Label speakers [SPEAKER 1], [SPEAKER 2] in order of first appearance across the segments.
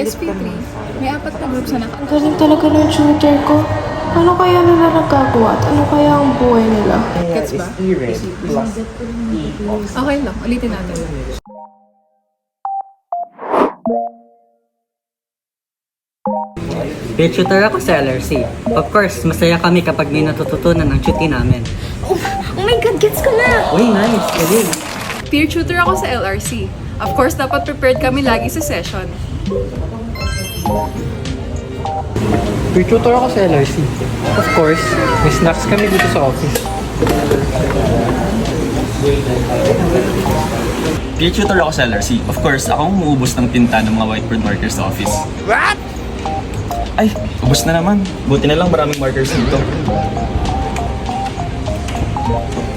[SPEAKER 1] SP3, may apat na groups na naka...
[SPEAKER 2] Ang galing talaga ng tutor ko. Paano kaya nila nagagawa at ano kaya ang buhay nila?
[SPEAKER 1] Gets ba? Okay lang, ulitin natin.
[SPEAKER 3] Tutor ako sa LRC. Of course, masaya kami kapag may natututunan ng tuti namin.
[SPEAKER 4] Oh, oh my God, gets ko na!
[SPEAKER 3] Uy, nice! Galing!
[SPEAKER 1] Peer tutor ako sa LRC. Of course, dapat prepared kami lagi sa session.
[SPEAKER 5] Peer tutor ako sa LRC. Of course, may snacks kami dito sa office.
[SPEAKER 6] Peer tutor ako sa LRC. Of course, ako ang umuubos ng tinta ng mga whiteboard markers sa office. What? Ay, ubos na naman. Buti na lang maraming markers dito.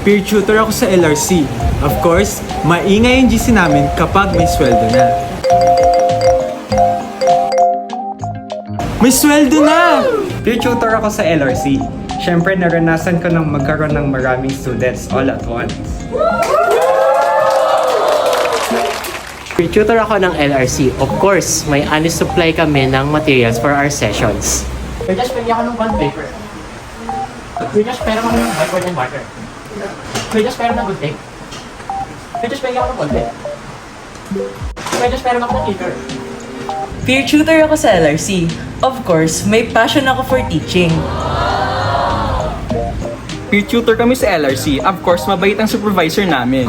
[SPEAKER 7] Peer tutor ako sa LRC. Of course, maingay yung GC namin kapag may sweldo na. May sweldo na! Peer tutor ako sa LRC. Siyempre, naranasan ko ng magkaroon ng maraming students all at once.
[SPEAKER 8] Peer tutor ako ng LRC. Of course, may honest supply kami ng materials for our sessions. Josh, pwede ako ng bond paper. Kuya Josh, pera mo ng whiteboard and marker. Kuya Josh, pera ng good tape. Kuya Josh, pwede ako ng pen. Kuya Josh, pera ng clicker.
[SPEAKER 9] Peer tutor ako sa LRC. Of course, may passion ako for teaching.
[SPEAKER 5] Peer tutor kami sa LRC. Of course, mabait ang supervisor namin.